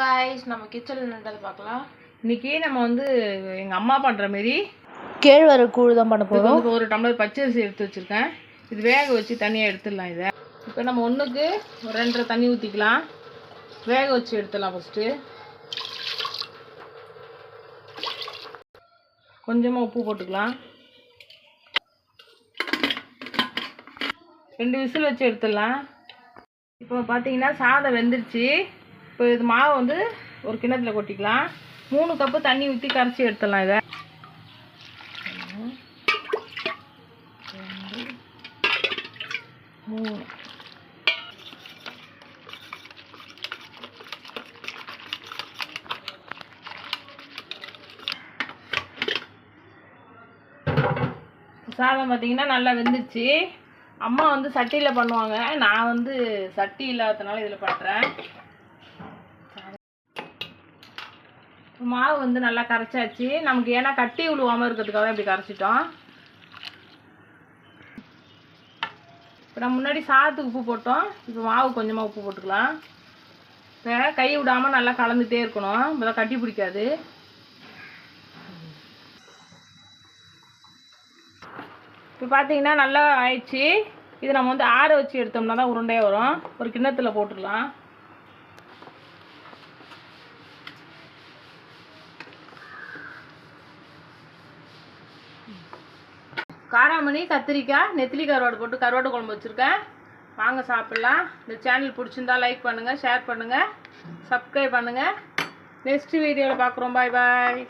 Guys நம்ம கிச்சனில் நின்றது பார்க்கலாம். இன்னைக்கு நம்ம வந்து எங்கள் அம்மா பண்ணுற மாரி கேழ்வரகு கூழ் தான் பண்ண வந்து ஒரு டம்ளர் பச்சரிசி எடுத்து வச்சுருக்கேன். இது வேக வச்சு தனியாக எடுத்துடலாம் இதை. இப்போ நம்ம ஒன்றுக்கு ஒரு ரெண்டரை தண்ணி ஊற்றிக்கலாம் வேக வச்சு எடுத்துடலாம் ஃபஸ்ட்டு கொஞ்சமாக உப்பு போட்டுக்கலாம். ரெண்டு விசில் வச்சு எடுத்துடலாம். இப்போ பார்த்தீங்கன்னா சாதம் வெந்துருச்சு. இப்போ இது மாவை வந்து ஒரு கிண்ணத்துல கொட்டிக்கலாம். மூணு கப்பு தண்ணி ஊற்றி கரைச்சி எடுத்துடலாம் இதை. மூணு. சாதம் பார்த்தீங்கன்னா நல்லா வெந்துச்சு அம்மா வந்து சட்டியில் பண்ணுவாங்க. நான் வந்து சட்டி இல்லாததுனால இதில் பண்ணுறேன் மாவு வந்து நல்லா கரைச்சாச்சு. நமக்கு ஏன்னா கட்டி விழுவாமல் இருக்கிறதுக்காக இப்படி கரைச்சிட்டோம். இப்போ நம்ம முன்னாடி சாதத்துக்கு உப்பு போட்டோம். இப்போ மாவு கொஞ்சமாக உப்பு போட்டுக்கலாம். இப்போ கை விடாமல் நல்லா கலந்துகிட்டே இருக்கணும். இப்போ கட்டி பிடிக்காது. இப்போ பார்த்தீங்கன்னா நல்லா ஆயிடுச்சு. இது நம்ம வந்து ஆற வச்சு எடுத்தோம்னா தான் உருண்டையாக வரும். ஒரு கிண்ணத்தில் போட்டுடலாம் காராமணி கத்திரிக்காய் நெத்திலி கருவாடு போட்டு கருவாடு குழம்பு வச்சுருக்கேன். வாங்க சாப்பிட்லாம். இந்த சேனல் பிடிச்சிருந்தா லைக் பண்ணுங்கள் ஷேர் பண்ணுங்கள் சப்ஸ்கிரைப் பண்ணுங்கள் நெக்ஸ்ட் வீடியோவில் பார்க்குறோம். பாய் பாய்